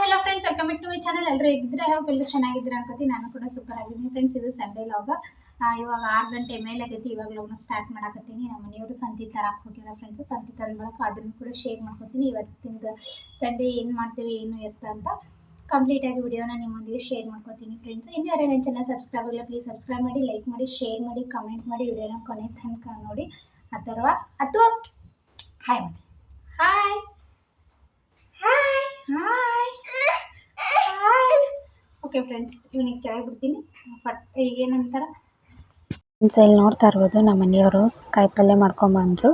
Hello friends welcome back to my channel ಎಲ್ಲರೂ ಹೇಗಿದ್ರೆ ಎಲ್ಲರೂ ಚೆನ್ನಾಗಿದ್ದೀರಾ ಅನ್ಕೋತಿ ನಾನು ಕೂಡ ಸೂಪರ್ ಆಗಿದ್ದೀನಿ. ಫ್ರೆಂಡ್ಸ್ ಇದು ಸಂಡೇ ಲಾಗ ಇವಾಗ ಆರು ಗಂಟೆ ಮೇಲೆ ಆಗೈತಿ ಇವಾಗ ಲಾಗ್ನ ಸ್ಟಾರ್ಟ್ ಮಾಡಾಕತ್ತೀನಿ. ನಮ್ಮ ಮನೆಯವರು ಸಂತಿ ತರಕ್ಕೆ ಹೋಗ್ಯಾರ ಫ್ರೆಂಡ್ಸ್ ಸಂತಿ ತರ ಮೂಲಕ ಅದನ್ನು ಕೂಡ ಶೇರ್ ಮಾಡ್ಕೊತೀನಿ. ಇವತ್ತಿಂದ ಸಂಡೇ ಏನು ಮಾಡ್ತೀವಿ, ಏನು ಎತ್ತ ಅಂತ ಕಂಪ್ಲೀಟ್ ಆಗಿ ವಿಡಿಯೋನ ನಿಮ್ಮೊಂದಿಗೆ ಶೇರ್ ಮಾಡ್ಕೊತೀನಿ ಫ್ರೆಂಡ್ಸ್ ಇನ್ನು ಯಾರೇ ನನ್ನ ಚಾನಲ್ ಸಬ್ಸ್ಕ್ರೈಬ್ ಆಗಿಲ್ಲ ಪ್ಲೀಸ್ ಸಬ್ಸ್ಕ್ರೈಬ್ ಮಾಡಿ ಲೈಕ್ ಮಾಡಿ ಶೇರ್ ಮಾಡಿ ಕಮೆಂಟ್ ಮಾಡಿ. ವಿಡಿಯೋನ ಕೊನೆ ತನಕ ನೋಡಿ. ಅಥವಾ ಅದು ಹಾಯ್ ಮಾಡಿ hi hi hi hi okay friends ಇವನಿಗೆ ಕೆಳಗೆ ಬಿಡ್ತೀನಿ ಬಟ್ ಫ್ರೆಂಡ್ಸ್ ಇಲ್ಲಿ ನೋಡ್ತಾ ಇರ್ಬೋದು, ನಮ್ಮ ಮನೆಯವರು ಕಾಯಿಪಲ್ಯ ಮಾಡ್ಕೊಂಬಂದರು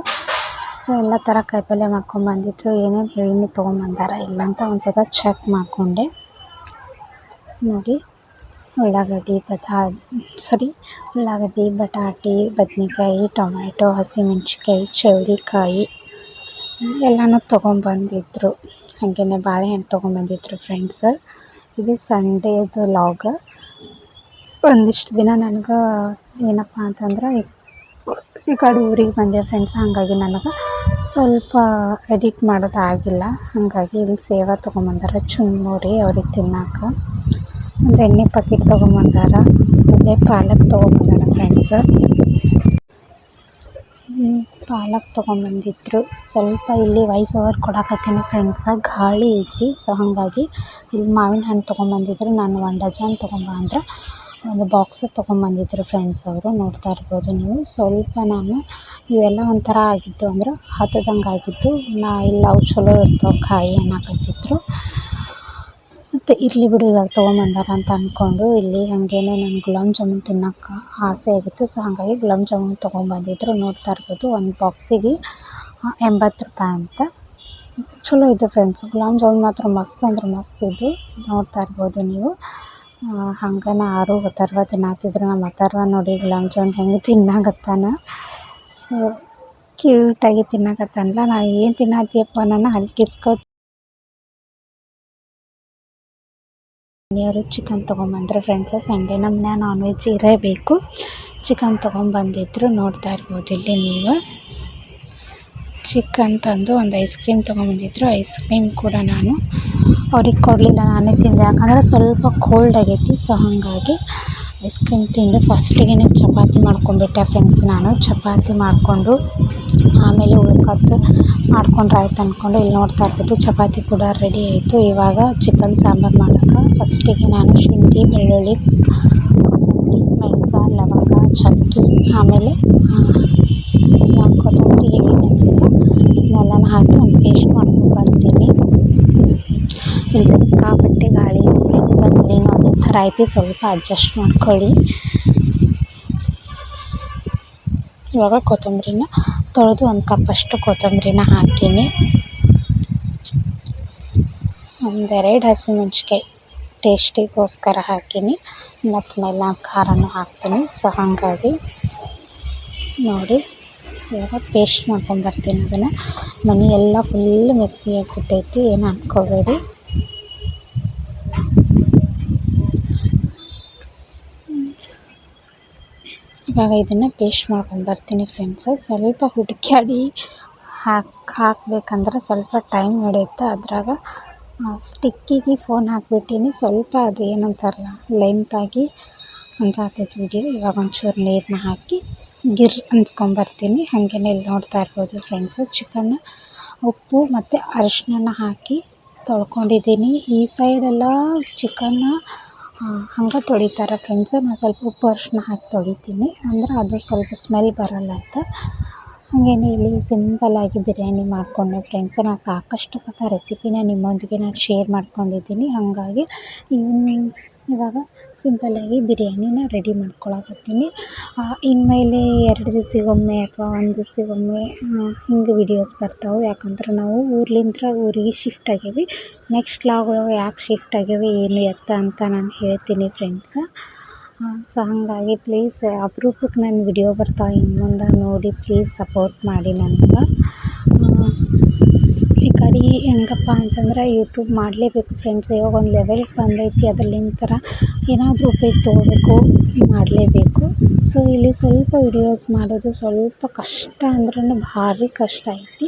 ಸೊ ಎಲ್ಲ ಥರ ಕಾಯಿಪಲ್ಯ ಮಾಡ್ಕೊಂಬಂದಿದ್ರು ಏನೇನು ಎಣ್ಣೆ ತೊಗೊಂಬಂದಾರ ಇಲ್ಲ ಅಂತ ಒಂದು ಸಲ ಚೆಕ್ ಮಾಡಿಕೊಂಡೆ. ನೋಡಿ, ಉಳ್ಳಾಗಡ್ಡಿ, ಬದಾ ಸಾರಿ ಉಳ್ಳಾಗಡ್ಡಿ, ಬಟಾಟಿ, ಬದನೆಕಾಯಿ, ಟೊಮ್ಯಾಟೊ ಹಸಿಮೆಣ್ಸಿಕಾಯಿ ಚೌಳಿಕಾಯಿ, ಎಲ್ಲನೂ ತೊಗೊಂಬಂದಿದ್ರು. ಹಾಗೆಯೇ ಬಾಳೆಹಣ್ಣು ತೊಗೊಂಬಂದಿದ್ರು ಫ್ರೆಂಡ್ಸ್ ಇದು ಸಂಡೇದು ಲಾಗ. ಒಂದಿಷ್ಟು ದಿನ ನನಗೆ ಏನಪ್ಪ ಅಂತಂದ್ರೆ ಈ ಕಡೆ ಊರಿಗೆ ಬಂದೆ ಫ್ರೆಂಡ್ಸ್ ಹಾಗಾಗಿ ನನಗೆ ಸ್ವಲ್ಪ ಎಡಿಟ್ ಮಾಡೋದು ಆಗಿಲ್ಲ. ಹಾಗಾಗಿ ಇಲ್ಲಿ ಸೇವಾ ತೊಗೊಂಬಂದಾರ ಚುಮ್ಮುರಿ ಅವ್ರಿಗೆ ತಿನ್ನಾಕ. ಒಂದು ಎಣ್ಣೆ ಪ್ಯಾಕೆಟ್ ತೊಗೊಂಬಂದಾರ ಆಮೇಲೆ ಪಾಲಕ್ ತೊಗೊಂಬಂದಾರ ಫ್ರೆಂಡ್ಸ್ ಪಾಲಕ್ ತೊಗೊಂಬಂದಿದ್ರು ಸ್ವಲ್ಪ ಇಲ್ಲಿ ವಾಯ್ಸ್ ಓವರ್ ಕೊಡಕತ್ತೀನಿ ಫ್ರೆಂಡ್ಸ್ ಗಾಳಿ ಐತಿ ಸೊ ಹಾಗಾಗಿ ಇಲ್ಲಿ ಮಾವಿನ ಹಣ್ಣು ತೊಗೊಂಬಂದಿದ್ರು ನಾನು ಒಂದು ಡಜನ್ ತೊಗೊಂಬ ಅಂದ್ರೆ ಒಂದು ಬಾಕ್ಸ್ ತೊಗೊಂಬಂದಿದ್ರು ಫ್ರೆಂಡ್ಸ್ ಅವರು, ನೋಡ್ತಾ ಇರ್ಬೋದು ನೀವು. ಸ್ವಲ್ಪ ನಾನು ಇವೆಲ್ಲ ಒಂಥರ ಆಗಿತ್ತು ಅಂದ್ರೆ ಹತ್ತದಂಗೆ ಆಗಿತ್ತು ನಾ ಇಲ್ಲ ಅವು ಚಲೋ ಇರ್ತಾವೆ, ಕಾಯಿ ಅನ್ನಕತ್ತಿದ್ರು ಇರಲಿ ಬಿಡು, ಇವಾಗ ತೊಗೊಂಬಂದಾರ ಅಂತ ಅಂದ್ಕೊಂಡು ಇಲ್ಲಿ ಹಾಗೇನೆ ನಂಗೆ ಗುಲಾಬ್ ಜಾಮೂನ್ ತಿನ್ನೋಕೆ ಆಸೆ ಆಗಿತ್ತು. ಸೊ ಹಾಗಾಗಿ ಗುಲಾಬ್ ಜಾಮೂನ್ ತೊಗೊಂಬಂದಿದ್ರು. ನೋಡ್ತಾ ಇರ್ಬೋದು ಒಂದು ಬಾಕ್ಸಿಗೆ ಎಂಬತ್ತು ರೂಪಾಯಿ ಅಂತ. ಚಲೋ ಇದ್ದು ಫ್ರೆಂಡ್ಸ್ ಗುಲಾಬ್ ಜಾಮೂನ್ ಮಾತ್ರ ಮಸ್ತ್ ಅಂದ್ರೆ ಮಸ್ತ್ ಇದ್ದು ನೋಡ್ತಾ ಇರ್ಬೋದು ನೀವು. ಹಂಗೆ ಆರು ಅಥರ್ವ ತಿನ್ನತ್ತಿದ್ರು ನಮ್ಮ ಅಥರ್ವ ನೋಡಿ ಗುಲಾಬ್ ಜಾಮೂನ್ ಹೆಂಗೆ ತಿನ್ನಾಗತ್ತಾನ ಸೊ ಕ್ಯೂಟಾಗಿ ತಿನ್ನಾಕತ್ತಾನಲ್ಲ. ನಾ ಏನು ತಿನ್ನತ್ತೀಯಪ್ಪ ನಾನು ಅಲ್ಲಿ ಕಿಸ್ಕೊ ಮನೆಯವರು ಚಿಕನ್ ತಗೊಂಬಂದ್ರು ಫ್ರೆಂಡ್ಸ ಸಂಡೇ ನಮ್ಮ ನಾನ್ ವೆಜ್ ಇರಬೇಕು. ಚಿಕನ್ ತೊಗೊಂಬಂದಿದ್ರು, ನೋಡ್ತಾ ಇರ್ಬೋದು ಇಲ್ಲಿ ನೀವು. ಚಿಕನ್ ತಂದು ಒಂದು ಐಸ್ ಕ್ರೀಮ್ ತೊಗೊಂಬಂದಿದ್ರು. ಐಸ್ ಕ್ರೀಮ್ ಕೂಡ ನಾನು. ಅವ್ರಿಗೆ ಕೊಡಲಿಲ್ಲ, ನಾನೇ ತಿಂದೆ. ಯಾಕಂದರೆ ಸ್ವಲ್ಪ ಕೋಲ್ಡ್ ಆಗೈತಿ ಸೊ ಹಾಗಾಗಿ ಐಸ್ ಕ್ರೀಮ್ ತಿಂದು ಫಸ್ಟಿಗೆ ಚಪಾತಿ ಮಾಡ್ಕೊಂಡ್ಬಿಟ್ಟೆ ಫ್ರೆಂಡ್ಸ್ ನಾನು. ಚಪಾತಿ ಮಾಡಿಕೊಂಡು ಆಮೇಲೆ ಉಳ್ಕತ್ತು ಮಾಡ್ಕೊಂಡ್ರೆ ಆಯ್ತು ಅಂದ್ಕೊಂಡು ಇಲ್ಲಿ ನೋಡ್ತಾ ಇರ್ಬೋದು ಚಪಾತಿ ಕೂಡ ರೆಡಿ ಆಯಿತು. ಇವಾಗ ಚಿಕನ್ ಸಾಂಬಾರು ಮಾಡೋಕೆ ಫಸ್ಟಿಗೆ ನಾನು ಶುಂಠಿ, ಬೆಳ್ಳುಳ್ಳಿ, ಕೊತ್ತಂಬರಿ, ಮೆಣಸು, ಲವಂಗ, ಚಕ್ಕೆ, ಆಮೇಲೆ ಕೊತ್ತಂಬರಿ ಎಣ್ಣೆ ಮೆಣಸಿನ ಇದನ್ನೆಲ್ಲ ಹಾಕಿ ಒಂದು ಪೇಸ್ಟ್ ಮಾಡ್ಕೊಂಡು ಬರ್ತೀನಿ ಇಲ್ಲಿ ಸಿಕ್ಕಾಪಟ್ಟೆ ಗಾಳಿ ಫ್ರೆಂಡ್ಸ್ ಐತಿ ಸ್ವಲ್ಪ ಅಡ್ಜಸ್ಟ್ ಮಾಡ್ಕೊಳ್ಳಿ. ಇವಾಗ ಕೊತ್ತಂಬರಿನ ತೊಳೆದು ಒಂದು ಕಪ್ಪಷ್ಟು ಕೊತ್ತಂಬರಿನ ಹಾಕೀನಿ. ಒಂದೆರಡು ಹಸಿಮೆಣ್ಸಿಕಾಯಿ ಟೇಸ್ಟಿಗೋಸ್ಕರ ಹಾಕೀನಿ. ಮತ್ತು ಮೇಲೆ ಖಾರನೂ ಹಾಕ್ತೀನಿ. ಸೊ ಹಾಗಾಗಿ ನೋಡಿ, ಇವಾಗ ಪೇಸ್ಟ್ ಮಾಡ್ಕೊಂಬರ್ತೀನಿ ಅದನ್ನು. ಮನೆ ಎಲ್ಲ ಫುಲ್ ಮೆಸ್ಸಿಯಾಗಿ ಆಗಿಬಿಟ್ಟೈತಿ ಏನು ಅನ್ಕೋಬೇಡಿ. ಇವಾಗ ಇದನ್ನು ಪೇಸ್ಟ್ ಮಾಡ್ಕೊಂಬರ್ತೀನಿ ಫ್ರೆಂಡ್ಸ್ ಸ್ವಲ್ಪ ಹುಡುಕ್ಯಾಡಿ ಹಾಕಿ, ಹಾಕ್ಬೇಕಂದ್ರೆ ಸ್ವಲ್ಪ ಟೈಮ್ ನಡೆಯುತ್ತೆ ಅದ್ರಾಗ ಸ್ಟಿಕ್ಕಿಗೆ ಫೋನ್ ಹಾಕ್ಬಿಟ್ಟಿನಿ. ಸ್ವಲ್ಪ ಅದು ಏನಂತಾರಲ್ಲ ಲೆಂತಾಗಿ ಅನ್ಸಾತೈತಿ ವಿಡಿಯೋ ಇವಾಗ ಒಂಚೂರು ನೀರನ್ನ ಹಾಕಿ ಗಿರ್ ಅನ್ಸ್ಕೊಂಬರ್ತೀನಿ ಹಾಗೇನೆ ಇಲ್ಲಿ ನೋಡ್ತಾ ಇರ್ಬೋದು ಫ್ರೆಂಡ್ಸು ಚಿಕನ್ನ, ಉಪ್ಪು ಮತ್ತು ಅರಿಶಿನ ಹಾಕಿ ತೊಳ್ಕೊಂಡಿದ್ದೀನಿ. ಈ ಸೈಡೆಲ್ಲ ಚಿಕನ್ನ ಹಂಗೆ ತೊಳಿತಾರೆ ಫ್ರೆಂಡ್ಸ್ ನಾನು ಸ್ವಲ್ಪ ಉಪ್ಪು ಅರಿಶಿನ ಹಾಕಿ ತೊಳಿತೀನಿ. ಅಂದ್ರೆ ಅದು ಸ್ವಲ್ಪ ಸ್ಮೆಲ್ ಬರಲ್ಲ ಅಂತ. ಹಾಗೇನೆ ಇಲ್ಲಿ ಸಿಂಪಲ್ಲಾಗಿ ಬಿರಿಯಾನಿ ಮಾಡಿಕೊಂಡೆ ಫ್ರೆಂಡ್ಸ್ ನಾನು ಸಾಕಷ್ಟು ಸತ ರೆಸಿಪಿನ ನಿಮ್ಮೊಂದಿಗೆ ನಾನು ಶೇರ್ ಮಾಡ್ಕೊಂಡಿದ್ದೀನಿ. ಹಾಗಾಗಿ ಇವಾಗ ಸಿಂಪಲ್ಲಾಗಿ ಬಿರಿಯಾನಿನ ರೆಡಿ ಮಾಡ್ಕೊಳಕತ್ತೀನಿ. ಇನ್ಮೇಲೆ ಎರಡು ದಿವಸಗೊಮ್ಮೆ ಅಥವಾ ಒಂದು ದಿವಸಗೊಮ್ಮೆ ಹಿಂಗೆ ವಿಡಿಯೋಸ್ ಬರ್ತಾವೆ. ಯಾಕಂದ್ರೆ ನಾವು ಊರ್ಲಿಂದ ಊರಿಗೆ ಶಿಫ್ಟ್ ಆಗೀವಿ. ನೆಕ್ಸ್ಟ್ ಲಾಗ್ ಯಾಕೆ ಶಿಫ್ಟ್ ಆಗ್ಯಾವೆ ಏನು ಎತ್ತ ಅಂತ ನಾನು ಹೇಳ್ತೀನಿ ಫ್ರೆಂಡ್ಸ ಸೊ ಹಾಗಾಗಿ ಪ್ಲೀಸ್ ಅಪ್ರೂಪಕ್ಕೆ ನನ್ನ ವಿಡಿಯೋ ಬರ್ತಾ ಇನ್ನು ನೋಡಿ ಪ್ಲೀಸ್ ಸಪೋರ್ಟ್ ಮಾಡಿ ನನಗೆ ಈ ಕಡೆ ಹೆಂಗಪ್ಪ ಅಂತಂದ್ರೆ ಯೂಟ್ಯೂಬ್ ಮಾಡಲೇಬೇಕು ಫ್ರೆಂಡ್ಸ್ ಇವಾಗ ಒಂದು ಲೆವೆಲ್ಗೆ ಬಂದೈತಿ ಅದರಲ್ಲಿಂತರ ಏನಾದರೂ ಉಪಯೋಗ ತೊಗೋಬೇಕು, ಮಾಡಲೇಬೇಕು. ಸೊ ಇಲ್ಲಿ ಸ್ವಲ್ಪ ವಿಡಿಯೋಸ್ ಮಾಡೋದು ಸ್ವಲ್ಪ ಕಷ್ಟ ಅಂದ್ರೂ ಭಾರಿ ಕಷ್ಟ ಐತಿ.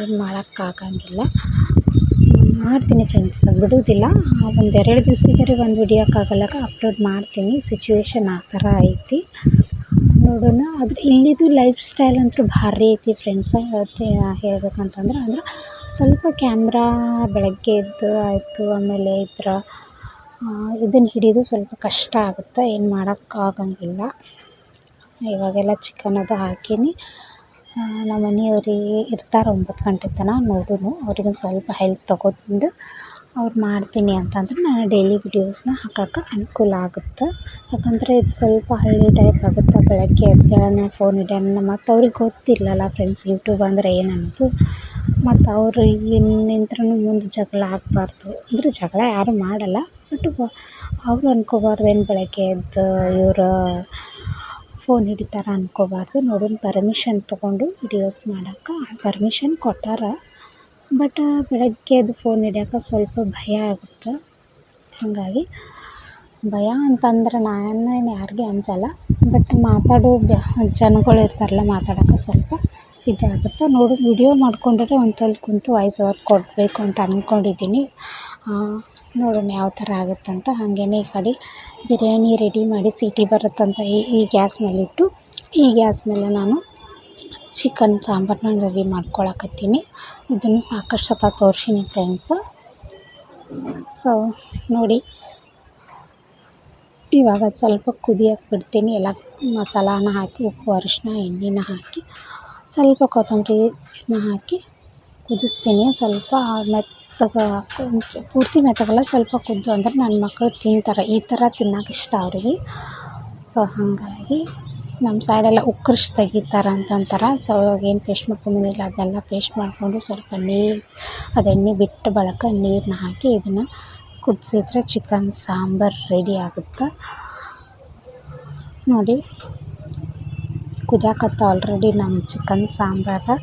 ಏನು ಮಾಡೋಕ್ಕಾಗಂಗಿಲ್ಲ ಮಾಡ್ತೀನಿ ಫ್ರೆಂಡ್ಸ್ ಬಿಡುವುದಿಲ್ಲ ಎರಡು ದಿವಸಕ್ಕೆ ಒಂದು ಹಿಡಿಯೋಕ್ಕಾಗಲ್ಲ ಅಪ್ಲೋಡ್ ಮಾಡ್ತೀನಿ. ಸಿಚುವೇಶನ್ ಆ ಥರ ಐತಿ. ನೋಡೋಣ. ಆದರೆ ಇಲ್ಲಿದು ಲೈಫ್ ಸ್ಟೈಲ್ ಅಂತೂ ಭಾರಿ ಐತಿ ಫ್ರೆಂಡ್ಸ ಹೇಳ್ಬೇಕಂತಂದ್ರೆ ಅಂದ್ರೆ ಸ್ವಲ್ಪ ಕ್ಯಾಮ್ರಾ ಬೆಳಗ್ಗೆ ಎದ್ದು ಆಯಿತು, ಆಮೇಲೆ ಥರ ಇದನ್ನು ಹಿಡಿದು ಸ್ವಲ್ಪ ಕಷ್ಟ ಆಗುತ್ತೆ. ಏನು ಮಾಡೋಕ್ಕಾಗಂಗಿಲ್ಲ. ಇವಾಗೆಲ್ಲ ಚಿಕನ್ ಅದು ಹಾಕೀನಿ. ನಮ್ಮ ಮನೆಯವ್ರಿಗೆ ಇರ್ತಾರೆ ಒಂಬತ್ತು ಗಂಟೆ ತನಕ ನೋಡೋಣ ಅವ್ರಿಗೊಂದು ಸ್ವಲ್ಪ ಹೆಲ್ಪ್ ತೊಗೊಂಡು ಅವ್ರು ಮಾಡ್ತೀನಿ ಅಂತಂದ್ರೆ ನಾನು ಡೈಲಿ ವೀಡಿಯೋಸ್ನ ಹಾಕೋಕೆ ಅನುಕೂಲ ಆಗುತ್ತೆ. ಯಾಕಂದರೆ ಇದು ಸ್ವಲ್ಪ ಹಳ್ಳಿ ಟೈಪ್ ಆಗುತ್ತೆ ಬೆಳಗ್ಗೆ ಎದ್ದೇಳನ ಫೋನ್ ಹಿಡಿಯೋಣ ಮತ್ತು ಅವ್ರಿಗೆ ಗೊತ್ತಿಲ್ಲಲ್ಲ ಫ್ರೆಂಡ್ಸ್ ಯೂಟ್ಯೂಬ್ ಅಂದರೆ ಏನು ಅನ್ನೋದು ಮತ್ತು ಅವರು ನಿಂತ್ರೂ ಮುಂದೆ ಜಗಳ ಆಗಬಾರ್ದು. ಅಂದರೆ ಜಗಳ ಯಾರೂ ಮಾಡಲ್ಲ. ಬಟ್ ಅವರು ಅನ್ಕೋಬಾರ್ದು ಏನು ಬೆಳಗ್ಗೆ ಎದ್ದು ಇವರು ಫೋನ್ ಹಿಡಿತಾರೆ ಅನ್ಕೋಬಾರ್ದು. ನೋಡೋಣ ಪರ್ಮಿಷನ್ ತೊಗೊಂಡು ವಿಡಿಯೋಸ್ ಮಾಡೋಕೆ ಪರ್ಮಿಷನ್ ಕೊಟ್ಟಾರ. ಬಟ್ ಬೆಳಗ್ಗೆ ಎದ್ದು ಫೋನ್ ಹಿಡಿಯೋಕೆ ಸ್ವಲ್ಪ ಭಯ ಆಗುತ್ತೆ. ಹಾಗಾಗಿ ಭಯ ಅಂತಂದ್ರೆ ನಾನೇನು ಯಾರಿಗೆ ಅಂಜಲ್ಲ. ಬಟ್ ಮಾತಾಡೋ ಜನಗಳು ಇರ್ತಾರಲ್ಲ ಮಾತಾಡೋಕೆ ಸ್ವಲ್ಪ ಇದಾಗುತ್ತೆ. ನೋಡು ವಿಡಿಯೋ ಮಾಡ್ಕೊಂಡ್ರೆ ಒಂತಲ್ಲಿ ಕುಂತು ವಾಯ್ಸ್ ಓವರ್ ಕೊಡಬೇಕು ಅಂತ ಅಂದ್ಕೊಂಡಿದ್ದೀನಿ ನೋಡೋಣ ಯಾವ ಥರ ಆಗುತ್ತಂತ ಹಾಗೇನೆ ಈ ಕಡೆ ಬಿರಿಯಾನಿ ರೆಡಿ ಮಾಡಿ ಸೀಟಿ ಬರುತ್ತಂತ ಈ ಈ ಗ್ಯಾಸ್ ಮೇಲಿಟ್ಟು, ಈ ಗ್ಯಾಸ್ ಮೇಲೆ ನಾನು ಚಿಕನ್ ಸಾಂಬಾರನ್ನ ರೆಡಿ ಮಾಡ್ಕೊಳಕತ್ತೀನಿ. ಇದನ್ನು ಸಾಕಷ್ಟು ಸತ ತೋರ್ಸೀನಿ ಫ್ರೆಂಡ್ಸು ಸೊ ನೋಡಿ ಇವಾಗ ಸ್ವಲ್ಪ ಕುದಿಯಕ್ಕೆ ಬಿಡ್ತೀನಿ. ಎಲ್ಲ ಮಸಾಲಾನ ಹಾಕಿ, ಉಪ್ಪು ಅರಿಶಿನ ಎಣ್ಣೆನ ಹಾಕಿ, ಸ್ವಲ್ಪ ಕೊತ್ತಂಬರಿನ ಹಾಕಿ ಕುದಿಸ್ತೀನಿ. ಸ್ವಲ್ಪ ಮೆತ್ತಗೆ ಪೂರ್ತಿ ಮೆತ್ತಗಲ್ಲ, ಸ್ವಲ್ಪ ಕುದ್ದು ಅಂದ್ರೆ ನನ್ನ ಮಕ್ಕಳು ತಿಂತಾರೆ. ಈ ಥರ ತಿನ್ನೋಕೆ ಇಷ್ಟ ಅವ್ರಿಗೆ. ಸೊ ಹಾಗಾಗಿ ನಮ್ಮ ಸೈಡೆಲ್ಲ ಉಕ್ಕರ್ಸ್ ತೆಗಿತಾರೆ ಅಂತಂತಾರೆ. ಸೊ ಏನು ಪೇಸ್ಟ್ ಮಾಡ್ಕೊಂಬಂದಿಲ್ಲ ಅದನ್ನೆಲ್ಲ ಪೇಸ್ಟ್ ಮಾಡಿಕೊಂಡು ಸ್ವಲ್ಪ ನೀರು ಅದು ಎಣ್ಣೆ ಬಿಟ್ಟ ಬಳಿಕ ನೀರನ್ನ ಹಾಕಿ ಇದನ್ನು ಕುದಿಸಿದ್ರೆ ಚಿಕನ್ ಸಾಂಬಾರು ರೆಡಿ ಆಗುತ್ತೆ. ನೋಡಿ, ಕುದಿಯಾಕತ್ತ ಆಲ್ರೆಡಿ ನಮ್ಮ ಚಿಕನ್ ಸಾಂಬಾರು.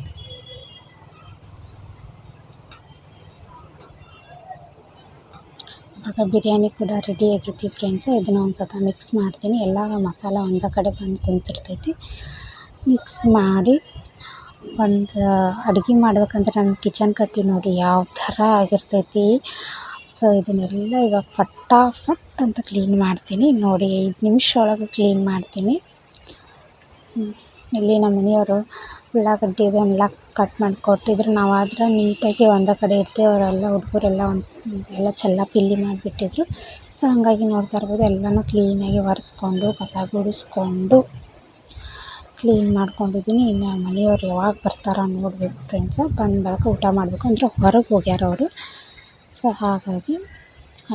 ಇವಾಗ ಬಿರಿಯಾನಿ ಕೂಡ ರೆಡಿ ಆಗೈತಿ ಫ್ರೆಂಡ್ಸ್ ಇದನ್ನು ಒಂದು ಮಿಕ್ಸ್ ಮಾಡ್ತೀನಿ. ಎಲ್ಲ ಮಸಾಲ ಒಂದೇ ಕಡೆ ಬಂದು ಕುಂತಿರ್ತೈತಿ. ಮಿಕ್ಸ್ ಮಾಡಿ ಒಂದು ಅಡುಗೆ ಮಾಡ್ಬೇಕಂದ್ರೆ ನಮ್ಮ ಕಿಚನ್ ಕಟ್ಟಿ ನೋಡಿ ಯಾವ ಥರ ಆಗಿರ್ತೈತಿ. ಸೊ ಇದನ್ನೆಲ್ಲ ಇವಾಗ ಫಟಾಫಟ್ ಅಂತ ಕ್ಲೀನ್ ಮಾಡ್ತೀನಿ. ನೋಡಿ, ಐದು ನಿಮಿಷ ಒಳಗೆ ಕ್ಲೀನ್ ಮಾಡ್ತೀನಿ. ಇಲ್ಲಿ ನಮ್ಮ ಮನೆಯವರು ಉಳ್ಳಾಗಡ್ಡಿ ಇದನ್ನೆಲ್ಲ ಕಟ್ ಮಾಡಿ ಕೊಟ್ಟಿದ್ರು ನಾವು ಆದ್ರೆ ನೀಟಾಗಿ ಒಂದೇ ಕಡೆ ಇರ್ತೀವಿ. ಅವರೆಲ್ಲ, ಹುಡುಗರೆಲ್ಲ ಒಂದು, ಎಲ್ಲ ಚೆಲ್ಲ ಪಿಲ್ಲಿ ಮಾಡಿಬಿಟ್ಟಿದ್ರು. ಸೊ ಹಾಗಾಗಿ ನೋಡ್ತಾ ಇರ್ಬೋದು, ಎಲ್ಲನೂ ಕ್ಲೀನಾಗಿ ಒರೆಸ್ಕೊಂಡು, ಕಸ ಗುಡಿಸ್ಕೊಂಡು ಕ್ಲೀನ್ ಮಾಡ್ಕೊಂಡಿದ್ದೀನಿ. ಇನ್ನು ಮನೆಯವ್ರು ಯಾವಾಗ ಬರ್ತಾರೋ ನೋಡಬೇಕು ಫ್ರೆಂಡ್ಸ ಬಂದ ಬಳಿಕ ಊಟ ಮಾಡಬೇಕು. ಅಂದರೆ ಹೊರಗೆ ಹೋಗ್ಯಾರ ಅವರು. ಸೊ ಹಾಗಾಗಿ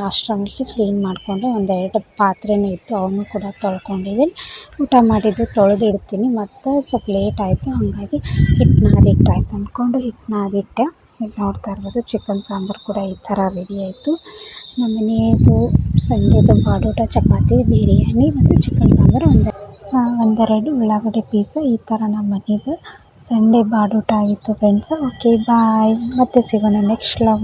ಅಷ್ಟರಲ್ಲಿ ಕ್ಲೀನ್ ಮಾಡಿಕೊಂಡು ಒಂದೆರಡು ಪಾತ್ರೆನೂ ಇತ್ತು, ಅವನ್ನೂ ಕೂಡ ತೊಳ್ಕೊಂಡಿದ್ದೀನಿ. ಊಟ ಮಾಡಿದ್ದು ತೊಳೆದಿಡ್ತೀನಿ, ಮತ್ತು ಸ್ವಲ್ಪ ಲೇಟ್ ಆಯಿತು, ಹಾಗಾಗಿ ಹಿಟ್ಟು ನಾದಿಟ್ಟಾಯ್ತು ಅಂದ್ಕೊಂಡು ಹಿಟ್ಟು ನಾದಿಟ್ಟೆ ಇಲ್ಲಿ ನೋಡ್ತಾ ಇರ್ಬೋದು ಚಿಕನ್ ಸಾಂಬಾರು ಕೂಡ ಈ ಥರ ರೆಡಿ ಆಯಿತು. ನಮ್ಮ ಮನೆಯದು ಸಂಡೇದು ಬಾಡೂಟ, ಚಪಾತಿ, ಬಿರಿಯಾನಿ ಮತ್ತು ಚಿಕನ್ ಸಾಂಬಾರು ಒಂದು. ಒಂದೆರಡು ಉಳ್ಳಾಗಡ್ಡೆ ಪೀಸು ಈ ಥರ ನಮ್ಮ ಮನೆಯದು ಸಂಡೇ ಬಾಡೂಟ ಆಗಿತ್ತು ಫ್ರೆಂಡ್ಸ್ ಓಕೆ ಬಾಯ್ ಮತ್ತೆ ಸಿಗೋಣ ನೆಕ್ಸ್ಟ್ ಲಾಗ್